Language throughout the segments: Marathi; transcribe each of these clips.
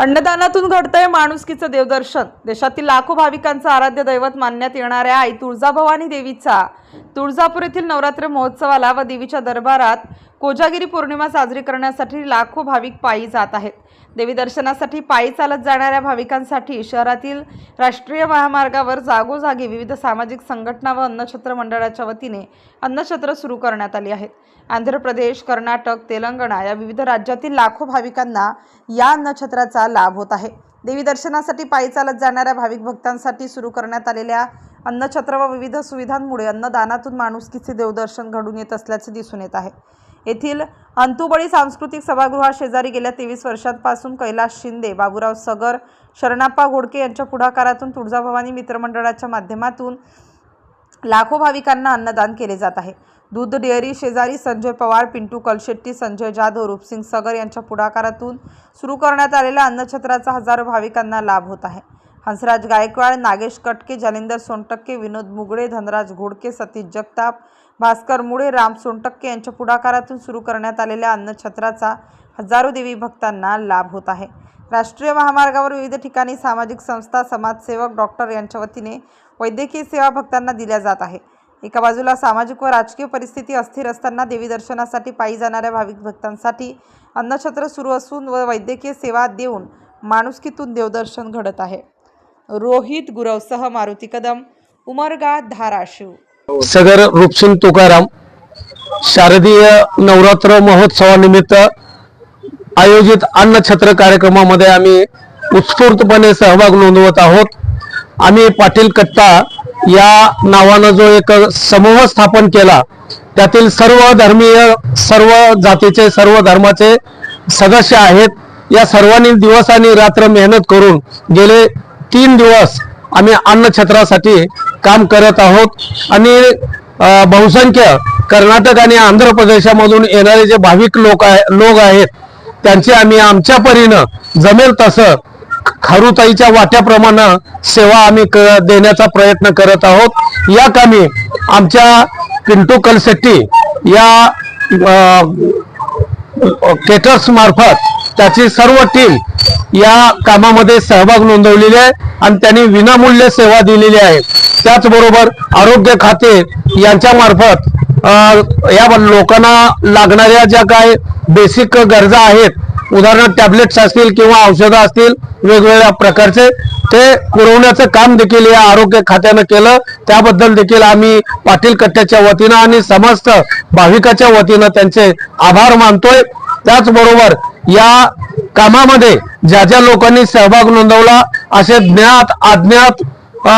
अन्नदानातून घडतंय माणुसकीचं देवदर्शन. देशातील लाखो भाविकांचं आराध्य दैवत मानण्यात येणाऱ्या आई तुळजाभवानी देवीचा तुळजापूर येथील नवरात्र महोत्सवाला व देवीच्या दरबारात कोजागिरी पौर्णिमा साजरी करण्यासाठी लाखो भाविक पायी जात आहेत. देवी दर्शनासाठी पायी चालत जाणाऱ्या भाविकांसाठी शहरातील राष्ट्रीय महामार्गावर जागोजागी विविध सामाजिक संघटना व अन्नछत्र मंडळाच्या वतीने अन्नछत्र सुरू करण्यात आली आहेत. आंध्र प्रदेश कर्नाटक तेलंगणा या विविध राज्यातील लाखो भाविकांना या अन्नछत्राचा लाभ होत आहे. देवी दर्शनासाठी पायी चालत जाणाऱ्या भाविक भक्तांसाठी सुरू करण्यात आलेल्या अन्नछत्र व विविध सुविधांमुळे अन्नदानातून माणुसकीचे देवदर्शन घडून येत असल्याचे दिसून येत आहे. येथील अंतुबळी सांस्कृतिक सभागृहा शेजारी गेल्या तेवीस वर्षांपासून कैलास शिंदे बाबूराव सगर शरणाप्पा घोडके यांच्या पुढाकारातून तुळजाभवानी मित्रमंडळाच्या माध्यमातून लाखो भाविकांना अन्नदान केले जात आहे. दूध डेअरी शेजारी संजय पवार पिंटू कलशेट्टी संजय जाधव रूपसिंग सगर यांच्या पुढाकारातून सुरू करण्यात आलेल्या अन्नछत्राचा हजारो भाविकांना लाभ होत आहे. हंसराज गायकवाड नागेश कटके जालिंदर सोनटक्के विनोद मुगळे धनराज घोडके सतीश जगताप भास्कर मुळे राम सोनटक्के यांच्या पुढाकारातून सुरू करण्यात आलेल्या अन्नछत्राचा हजारो देवी भक्तांना लाभ होत आहे. राष्ट्रीय महामार्गावर विविध ठिकाणी सामाजिक संस्था समाजसेवक डॉक्टर यांच्या वतीने वैद्यकीय सेवा भक्तांना दिल्या जात आहे. एका बाजूला सामाजिक व राजकीय परिस्थिती अस्थिर असताना देवी दर्शनासाठी पायी जाणाऱ्या भाविक भक्तांसाठी अन्नछत्र सुरू असून व वैद्यकीय सेवा देऊन माणुसकीतून देवदर्शन घडत आहे. रोहित गुरवसह मारुती कदम उमरगा धाराशिव. सगर रूपसिंग तुकाराम. शारदीय नवरात्र महोत्सवानिमित्त आयोजित अन्नछत्र कार्यक्रमामध्ये आम्ही उत्स्फूर्तपणे सहभाग नोंदवत आहोत. आम्ही पाटील कट्टा या नावानं जो एक समूह स्थापन केला त्यातील सर्व धर्मीय सर्व जातीचे सर्व धर्माचे सदस्य आहेत. या सर्वांनी दिवस आणि रात्र मेहनत करून गेले. तीन दिवस आम्ही अन्नछत्रासाठी काम करत आहोत. आणि बहुसंख्य कर्नाटक आणि आंध्र प्रदेशामधून येणारे जे भाविक लोक आहे लोक आहेत त्यांची आम्ही आमच्या परीनं जमेल तसं खारुताईच्या वाट्याप्रमाणे सेवा आम्ही क- देण्याचा प्रयत्न करत आहोत. या कामी आमच्या पिंटू कलसेट्टी या केटर्स मार्फत त्याची सर्व टीम या कामामध्ये सहभाग नोंदवलेली आहे आणि त्यांनी विनामूल्य सेवा दिलेली आहे. त्याचबरोबर आरोग्य खाते यांच्या मार्फत या लोकांना लागणाऱ्या ज्या काय बेसिक गरजा आहेत उदाहरणार्थ टॅबलेट्स असतील किंवा औषधं असतील वेगवेगळ्या प्रकारचे ते पुरवण्याचं काम देखील या आरोग्य खात्यानं केलं. त्याबद्दल देखील आम्ही पाटील कट्ट्याच्या वतीनं आणि समस्त भाविकाच्या वतीनं त्यांचे आभार मानतोय. त्याचबरोबर या कामामध्ये ज्या ज्या लोकांनी सहभाग नोंदवला असे ज्ञात अज्ञात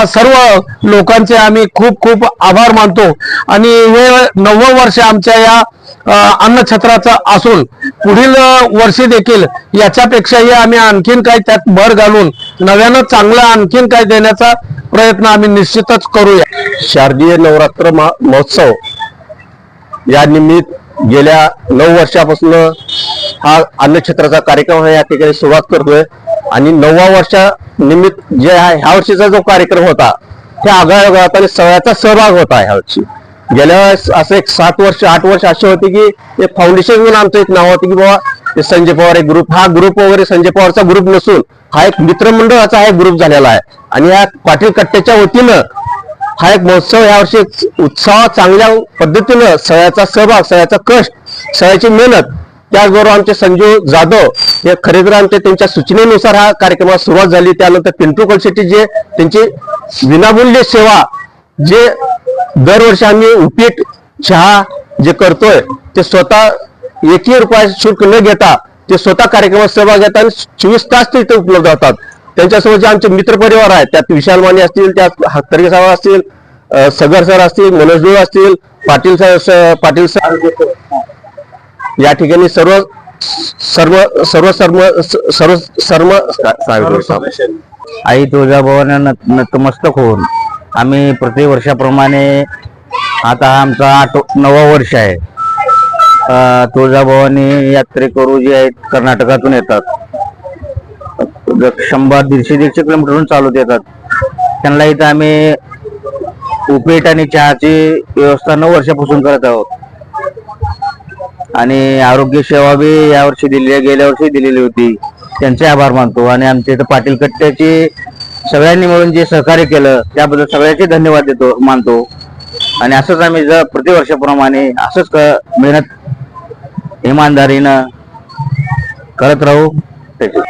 सर्व लोकांचे आम्ही खूप खूप आभार मानतो. आणि हे नव्वद वर्ष आमच्या या अ, अन्नछत्राचं असून पुढील वर्षी देखील याच्यापेक्षाही आम्ही आणखीन काही त्यात भर घालून नव्यानं चांगलं आणखीन काही देण्याचा प्रयत्न आम्ही निश्चितच करूया. शारदीय नवरात्र महोत्सव या निमित्त गेल्या नऊ वर्षापासून हा अन्नक्षेत्राचा कार्यक्रम हा या ठिकाणी सुरुवात करतोय. आणि नववा वर्षा निमित्त जे आहे ह्या वर्षीचा जो कार्यक्रम होता त्या आगळ्या आणि सगळ्याचा सहभाग होता ह्या वर्षी. गेल्या वेळेस असं एक सात वर्ष आठ वर्ष असे होते की एक फाउंडेशन म्हणून आमचं एक नाव होतं की बाबा संजय पवार एक ग्रुप हा ग्रुप वगैरे संजय पवारचा ग्रुप नसून हा एक मित्रमंडळाचा हा एक ग्रुप झालेला आहे. आणि या पाटील कट्ट्याच्या वतीनं हा एक महोत्सव यावर्षी उत्साह चांगल्या पद्धतीनं सगळ्याचा सहभाग सगळ्याचा कष्ट सगळ्याची मेहनत त्याचबरोबर आमचे संजू जाधव हे खरेदार आमच्या त्यांच्या सूचनेनुसार हा कार्यक्रमात सुरुवात झाली. त्यानंतर पिंटू कलशेट्टी जे त्यांची विनामूल्य सेवा जे दरवर्षी आम्ही उपीट चहा जे करतोय ते स्वतः एकही रुपया शुल्क न घेता ते स्वतः कार्यक्रमात सहभाग घेतात आणि चोवीस तास ते इथे उपलब्ध होतात. त्यांच्यासोबत जे आमचे मित्रपरिवार आहेत त्यात विशाल माने असतील त्यात हक्तरगे साहेब असतील सगर सर असतील मनोज डोळ असतील पाटील साहेब पाटील साहेब या ठिकाणी सर्व सर्व सर्व सर्व सर्व सर्व आई तुळजाभवानी नतमस्तक होऊन आम्ही प्रति वर्षाप्रमाणे आता आमचा आठ नवा वर्ष आहे. तुळजाभवानी यात्रेकरू जे आहेत कर्नाटकातून येतात. शंभर दीडशे दीडशे किलोमीटरहून चालत येतात त्यांना इथं आम्ही उपीट आणि चहाची व्यवस्था नऊ वर्षापासून करत आहोत. आणि आरोग्य सेवा बी यावर्षी दिली गेल्या वर्षी दिलेली होती. त्यांचे आभार मानतो आणि आमच्या इथं पाटील कट्ट्याची सगळ्यांनी मिळून जे सहकार्य केलं त्याबद्दल सगळ्याचे धन्यवाद देतो मानतो. आणि असंच आम्ही जर प्रतिवर्षाप्रमाणे असंच मेहनत इमानदारीनं करत राहू त्याचे